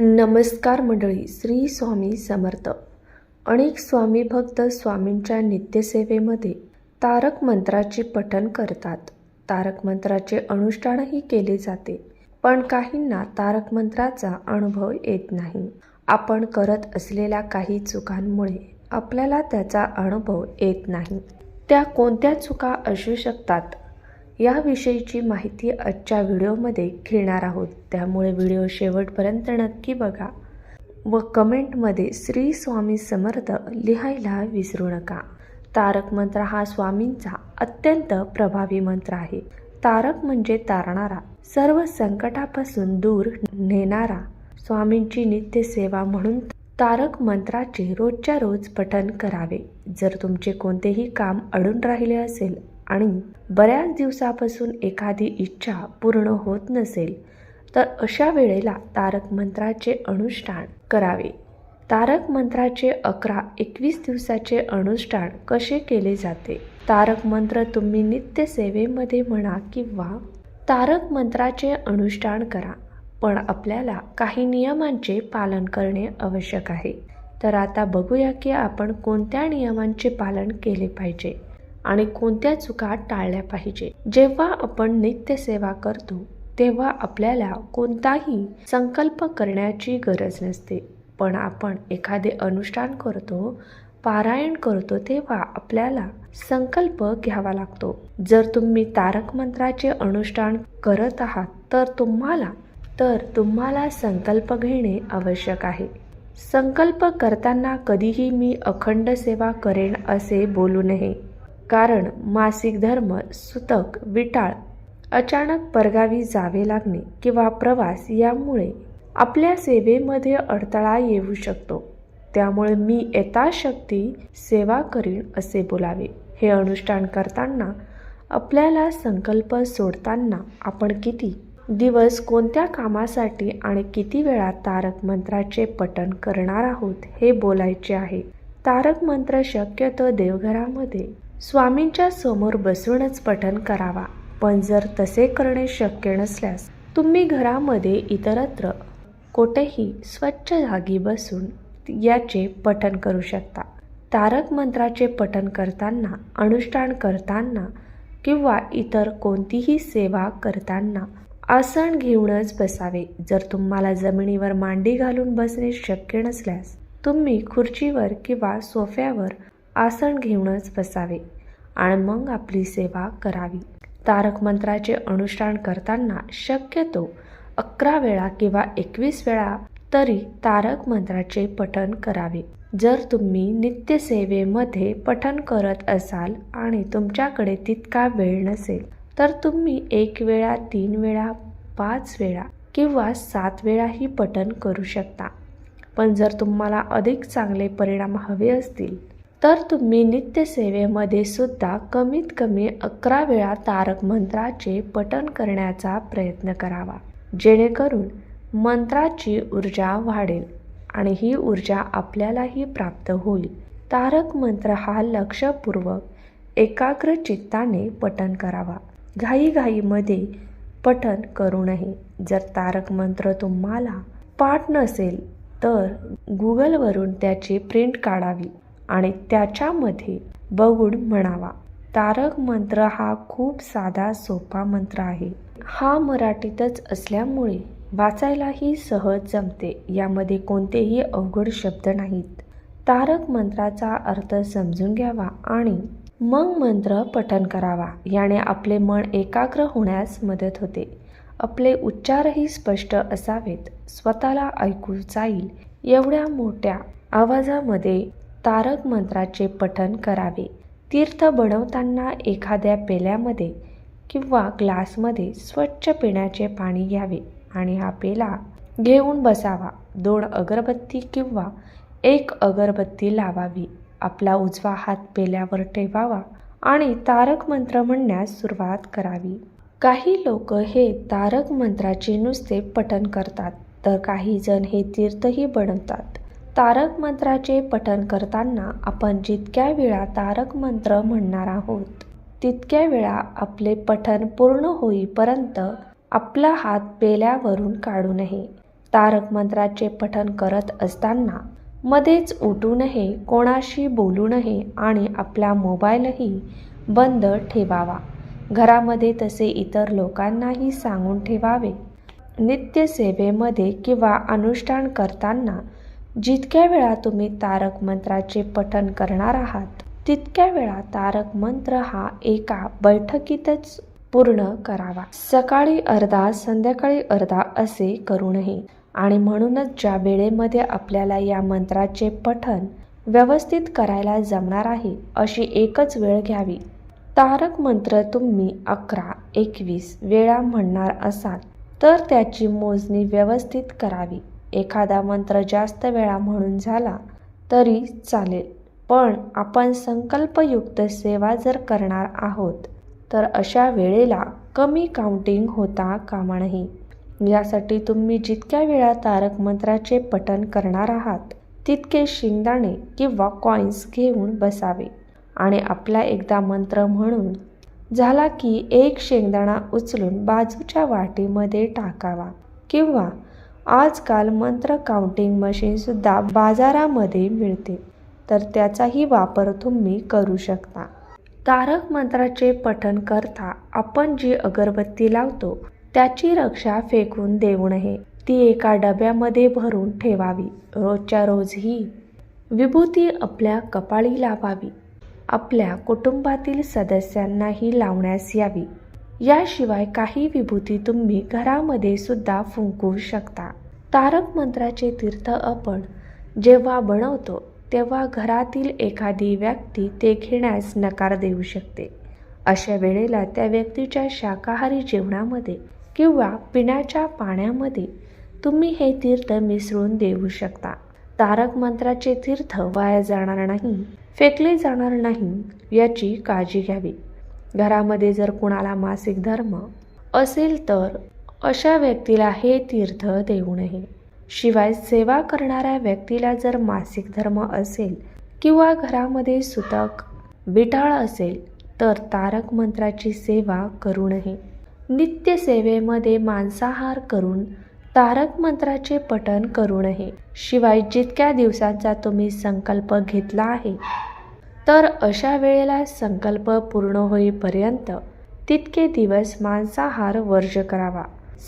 नमस्कार मंडळी श्री स्वामी समर्थ. अनेक स्वामी भक्त स्वामींच्या नित्यसेवेमध्ये तारक मंत्राचे पठण करतात. तारक मंत्राचे अनुष्ठानही केले जाते पण काहींना तारक मंत्राचा अनुभव येत नाही. आपण करत असलेल्या काही चुकांमुळे आपल्याला त्याचा अनुभव येत नाही. त्या कोणत्या चुका असू शकतात? याविषयीची माहिती आजच्या व्हिडिओमध्ये घेणार आहोत. त्यामुळे व्हिडिओ शेवटपर्यंत नक्की बघा व कमेंटमध्ये श्री स्वामी समर्थ लिहायला विसरू नका. तारक मंत्र हा स्वामींचा अत्यंत प्रभावी मंत्र आहे. तारक म्हणजे तारणारा सर्व संकटापासून दूर नेणारा स्वामींची नित्य सेवा म्हणून तारक मंत्राचे रोजच्या रोज पठन करावे. जर तुमचे कोणतेही काम अडून राहिले असेल आणि बऱ्याच दिवसापासून एखादी इच्छा पूर्ण होत नसेल तर अशा वेळेला तारक मंत्राचे अनुष्ठान करावे. तारक मंत्राचे अकरा एकवीस दिवसाचे अनुष्ठान कसे केले जाते? तारक मंत्र तुम्ही नित्य सेवेमध्ये म्हणा किंवा तारक मंत्राचे अनुष्ठान करा पण आपल्याला काही नियमांचे पालन करणे आवश्यक आहे. तर आता बघूया की आपण कोणत्या नियमांचे पालन केले पाहिजे. आणि कोणत्या चुका टाळल्या पाहिजे. जेव्हा आपण नित्य सेवा करतो तेव्हा आपल्याला कोणताही संकल्प करण्याची गरज नसते. पण आपण एखादे अनुष्ठान करतो पारायण करतो तेव्हा आपल्याला संकल्प घ्यावा लागतो. जर तुम्ही तारक मंत्राचे अनुष्ठान करत आहात तर तुम्हाला तर तुम्हाला संकल्प घेणे आवश्यक आहे. संकल्प करताना कधीही मी अखंड सेवा करेन असे बोलू नये. कारण मासिक धर्म सुतक विटाळ अचानक परगावी जावे लागणे किंवा प्रवास यामुळे आपल्या सेवेमध्ये अडथळा येऊ शकतो. त्यामुळे मी यथाशक्ती सेवा करीन असे बोलावे. हे अनुष्ठान करताना आपल्याला संकल्प सोडताना आपण किती दिवस कोणत्या कामासाठी आणि किती वेळा तारक मंत्राचे पठण करणार आहोत हे बोलायचे आहे. तारक मंत्र शक्यतो देवघरामध्ये स्वामींच्या समोर बसूनच पठन करावा. पण जर तसे करणे शक्य नसल्यास तुम्ही घरामध्ये इतरत्र कोठेही स्वच्छ जागी बसून याचे पठन करू शकता. तारक मंत्राचे पठन करताना अनुष्ठान करताना किंवा इतर कोणतीही सेवा करताना आसन घेऊनच बसावे. जर तुम्हाला जमिनीवर मांडी घालून बसणे शक्य नसल्यास तुम्ही खुर्चीवर किंवा सोफ्यावर आसन घेऊनच बसावे आणि मग आपली सेवा करावी. तारक मंत्राचे अनुष्ठान करताना शक्यतो अकरा वेळा किंवा एकवीस वेळा तरी तारक मंत्राचे पठण करावे. जर तुम्ही नित्यसेवेमध्ये पठण करत असाल आणि तुमच्याकडे तितका वेळ नसेल तर तुम्ही एक वेळा तीन वेळा पाच वेळा किंवा सात वेळाही पठण करू शकता. पण जर तुम्हाला अधिक चांगले परिणाम हवे असतील तर तुम्ही नित्यसेवेमध्ये सुद्धा कमीत कमी अकरा वेळा तारक मंत्राचे पठण करण्याचा प्रयत्न करावा. जेणेकरून मंत्राची ऊर्जा वाढेल आणि ही ऊर्जा आपल्यालाही प्राप्त होईल. तारक मंत्र हा लक्षपूर्वक एकाग्र चित्ताने पठण करावा. घाईघाईमध्ये पठण करू नये. जर तारक मंत्र तुम्हाला पाठ नसेल तर गुगलवरून त्याची प्रिंट काढावी. आणि त्याच्यामध्ये बगुण म्हणावा. तारक मंत्र हा खूप साधा सोपा मंत्र आहे. हा मराठीतच असल्यामुळे वाचायलाही सहज जमते यामध्ये कोणतेही अवघड शब्द नाहीत. तारक मंत्राचा अर्थ समजून घ्यावा आणि मग मंत्र पठन करावा. याने आपले मन एकाग्र होण्यास मदत होते. आपले उच्चारही स्पष्ट असावेत. स्वतःला ऐकू जाईल. एवढ्या मोठ्या आवाजामध्ये तारक मंत्राचे पठन करावे. तीर्थ बनवताना एखाद्या पेल्यामध्ये किंवा ग्लासमध्ये स्वच्छ पिण्याचे पाणी घ्यावे आणि हा पेला घेऊन बसावा. दोन अगरबत्ती किंवा एक अगरबत्ती लावावी. आपला उजवा हात पेल्यावर ठेवावा आणि तारक मंत्र म्हणण्यास सुरुवात करावी. काही लोक हे तारक मंत्राचे नुसते पठन करतात तर काही जण हे तीर्थही बनवतात. तारक मंत्राचे पठन करताना आपण जितक्या वेळा तारक मंत्र म्हणणार आहोत तितक्या वेळा आपले पठन पूर्ण होईपर्यंत आपला हात पेल्यावरून काढू नये. तारक मंत्राचे पठण करत असताना मध्येच उठू नये कोणाशी बोलू नये आणि आपला मोबाईलही बंद ठेवावा. घरामध्ये तसे इतर लोकांनाही सांगून ठेवावे. नित्यसेवेमध्ये किंवा अनुष्ठान करताना जितक्या वेळा तुम्ही तारक मंत्राचे पठण करणार आहात तितक्या वेळा तारक मंत्र हा एका बैठकीतच पूर्ण करावा. सकाळी अर्धा संध्याकाळी अर्धा असे करू नये आणि म्हणूनच ज्या वेळेमध्ये आपल्याला या मंत्राचे पठण व्यवस्थित करायला जमणार आहे अशी एकच वेळ घ्यावी. तारक मंत्र तुम्ही अकरा एकवीस वेळा म्हणणार असाल तर त्याची मोजणी व्यवस्थित करावी. एखादा मंत्र जास्त वेळा म्हणून झाला तरी चालेल. पण आपण संकल्पयुक्त सेवा जर करणार आहोत तर अशा वेळेला कमी काउंटिंग होता कामा नाही यासाठी तुम्ही जितक्या वेळा तारक मंत्राचे पठण करणार आहात तितके शेंगदाणे किंवा कॉईन्स घेऊन बसावे. आणि आपला एकदा मंत्र म्हणून झाला की एक शेंगदाणा उचलून बाजूच्या वाटीमध्ये टाकावा किंवा आजकाल मंत्र काउंटिंग मशीनसुद्धा बाजारामध्ये मिळते. तर त्याचाही वापर तुम्ही करू शकता. तारक मंत्राचे पठण करता आपण जी अगरबत्ती लावतो त्याची रक्षा फेकून देऊ नये ती एका डब्यामध्ये भरून ठेवावी. रोजच्या रोज ही विभूती आपल्या कपाळी लावावी. आपल्या कुटुंबातील सदस्यांनाही लावण्यास यावी. याशिवाय काही विभूती तुम्ही घरामध्ये सुद्धा फुंकू शकता. तारक मंत्राचे तीर्थ आपण जेव्हा बनवतो तेव्हा घरातील एखादी व्यक्ती ते घेण्यास नकार देऊ शकते. अशा वेळेला त्या व्यक्तीच्या शाकाहारी जेवणामध्ये किंवा पिण्याच्या पाण्यामध्ये तुम्ही हे तीर्थ मिसळून देऊ शकता. तारक मंत्राचे तीर्थ वाया जाणार नाही फेकले जाणार नाही याची काळजी घ्यावी. घरामध्ये जर कुणाला मासिक धर्म असेल तर अशा व्यक्तीला हे तीर्थ देऊ नये. शिवाय सेवा करणाऱ्या व्यक्तीला जर मासिक धर्म असेल किंवा घरामध्ये सुतक विटाळ असेल तर तारक मंत्राची सेवा करू नये. नित्य सेवेमध्ये मांसाहार करून तारक मंत्राचे पठण करू नये. शिवाय जितक्या दिवसांचा तुम्ही संकल्प घेतला आहे तर अशा वेळेला संकल्प पूर्ण होईपर्यंत तितके दिवस मांसाहार वर्ज करावा.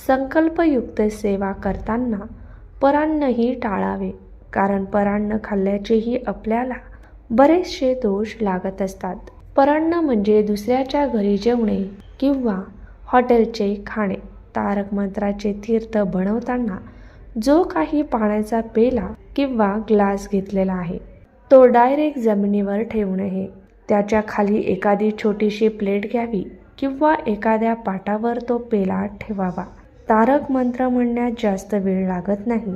संकल्पयुक्त सेवा करताना परान्नही टाळावे कारण परान्न खाल्ल्याचेही आपल्याला बरेचसे दोष लागत असतात. परान्न म्हणजे दुसऱ्याच्या घरी जेवणे किंवा हॉटेलचे खाणे. तारक मंत्राचे तीर्थ बनवताना जो काही पाण्याचा पेला किंवा ग्लास घेतलेला आहे तो डायरेक्ट जमिनीवर ठेवू हे त्याच्याखाली एखादी छोटीशी प्लेट घ्यावी किंवा एखाद्या पाटावर तो पेला ठेवावा. तारक मंत्र म्हणण्यात जास्त वेळ लागत नाही.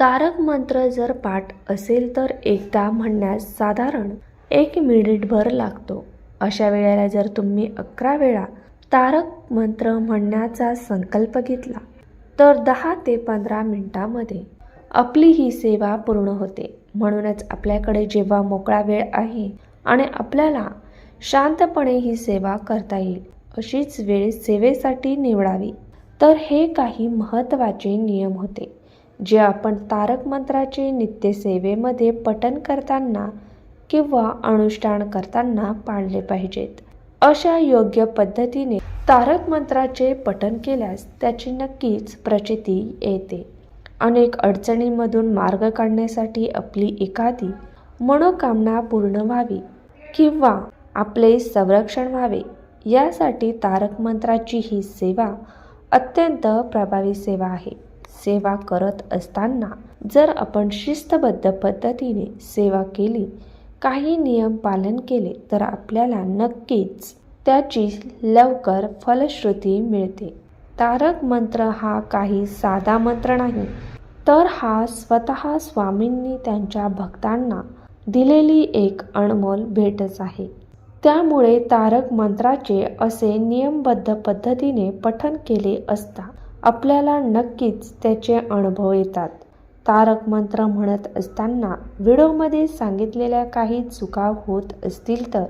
तारक मंत्र जर पाठ असेल तर एकदा म्हणण्यास साधारण एक मिनिटभर लागतो. अशा वेळेला जर तुम्ही अकरा वेळा तारक मंत्र म्हणण्याचा संकल्प घेतला तर दहा ते पंधरा मिनटामध्ये आपली ही सेवा पूर्ण होते. म्हणूनच आपल्याकडे जेव्हा मोकळा वेळ आहे आणि आपल्याला शांतपणे ही सेवा करता येईल अशीच वेळ सेवेसाठी निवडावी. तर हे काही महत्त्वाचे नियम होते जे आपण तारक मंत्राचे नित्यसेवेमध्ये पठन करताना किंवा अनुष्ठान करताना पाळले पाहिजेत. अशा योग्य पद्धतीने तारक मंत्राचे पठन केल्यास त्याची नक्कीच प्रचिती येते. अनेक अडचणींमधून मार्ग काढण्यासाठी आपली एखादी मनोकामना पूर्ण व्हावी किंवा आपले संरक्षण व्हावे यासाठी तारक मंत्राची ही सेवा अत्यंत प्रभावी सेवा आहे. सेवा करत असताना जर आपण शिस्तबद्ध पद्धतीने सेवा केली काही नियम पालन केले तर आपल्याला नक्कीच त्याची लवकर फलश्रुती मिळते. तारक मंत्र हा काही साधा मंत्र नाही तर हा स्वतः स्वामींनी त्यांच्या भक्तांना दिलेली एक अनमोल भेटच आहे. त्यामुळे तारक मंत्राचे असे नियमबद्ध पद्धतीने पठन केले असता आपल्याला नक्कीच त्याचे अनुभव येतात. तारक मंत्र म्हणत असताना व्हिडिओमध्ये सांगितलेल्या काही चुका होत असतील तर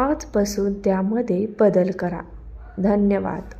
आजपासून त्यामध्ये बदल करा. धन्यवाद.